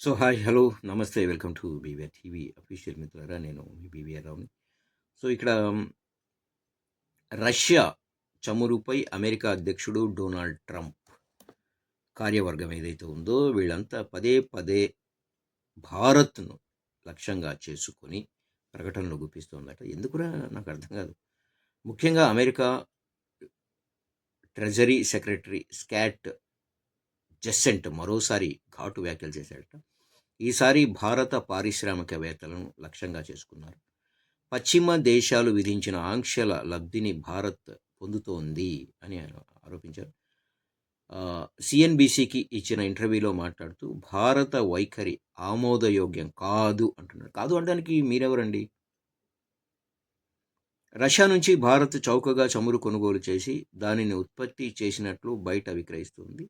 So hi hello నమస్తే welcome to BVR TV official మిత్రులారా నేను మీ బీవీఆర్ రావుని. సో ఇక్కడ రష్యా చమురుపై అమెరికా అధ్యక్షుడు డొనాల్డ్ ట్రంప్ కార్యవర్గం ఏదైతే ఉందో వీళ్ళంతా పదే పదే భారత్ను లక్ష్యంగా చేసుకొని ప్రకటనలు గుప్పిస్తోందట. ఎందుకురా? నాకు అర్థం కాదు. ముఖ్యంగా America treasury secretary Scott Bessent మరోసారి ఘాటు వ్యాఖ్యలు చేశాడట. ఈసారి భారత పారిశ్రామికవేత్తలను లక్ష్యంగా చేసుకున్నారు. పశ్చిమ దేశాలు విధించిన ఆంక్షల లబ్ధిని భారత్ పొందుతోంది అని ఆరోపించారు. సిఎన్బిసికి ఇచ్చిన ఇంటర్వ్యూలో మాట్లాడుతూ భారత వైఖరి ఆమోదయోగ్యం కాదు అంటున్నారు కాదు అనడానికి మీరెవరండి? రష్యా నుంచి భారత్ చౌకగా చమురు కొనుగోలు చేసి దానిని ఉత్పత్తి చేసినట్లు బయట విక్రయిస్తుంది.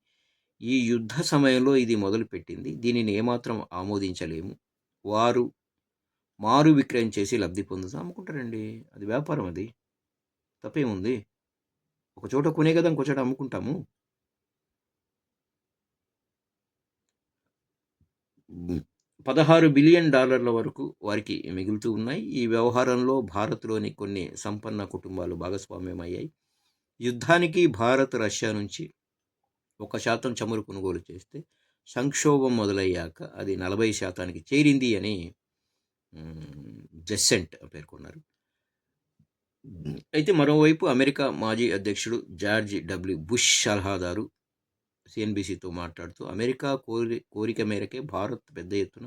ఈ యుద్ధ సమయంలో ఇది మొదలుపెట్టింది. దీనిని ఏమాత్రం ఆమోదించలేము. వారు మారు విక్రయం చేసి లబ్ధి పొందుతాం అమ్ముకుంటారండి అది వ్యాపారం అది. తప్పేముంది? ఒక చోట కొనే కదా ఇంకోచోట అమ్ముకుంటాము. పదహారు బిలియన్ డాలర్ల వరకు వారికి మిగులుతూ ఉన్నాయి. ఈ వ్యవహారంలో భారత్లోని కొన్ని సంపన్న కుటుంబాలు భాగస్వామ్యం అయ్యాయి యుద్ధానికి భారత్ రష్యా నుంచి ఒక శాతం చమురు కొనుగోలు చేస్తే సంక్షోభం మొదలయ్యాక అది నలభై శాతానికి చేరింది అని జెస్సెంట్ పేర్కొన్నారు అయితే మరోవైపు అమెరికా మాజీ అధ్యక్షుడు జార్జ్ డబ్ల్యూ బుష్ సలహాదారు సిఎన్బిసితో మాట్లాడుతూ అమెరికా కోరి కోరిక మేరకే భారత్ పెద్ద ఎత్తున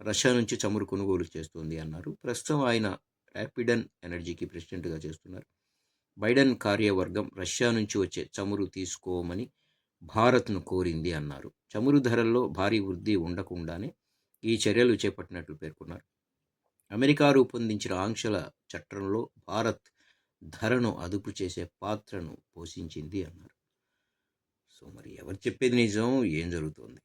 రష్యా నుంచి చమురు కొనుగోలు చేస్తోంది అన్నారు. ప్రస్తుతం ఆయన ర్యాపిడన్ ఎనర్జీకి ప్రెసిడెంట్గా చేస్తున్నారు. బైడెన్ కార్యవర్గం రష్యా నుంచి వచ్చే చమురు తీసుకోమని భారత్ను కోరింది అన్నారు. చమురు ధరల్లో భారీ వృద్ధి ఉండకుండానే ఈ చర్యలు చేపట్టినట్లు పేర్కొన్నారు. అమెరికా రూపొందించిన ఆంక్షల చట్టంలో భారత్ ధరను అదుపు చేసే పాత్రను పోషించింది అన్నారు. సో మరి ఎవరు చెప్పేది నిజం? ఏం జరుగుతోంది?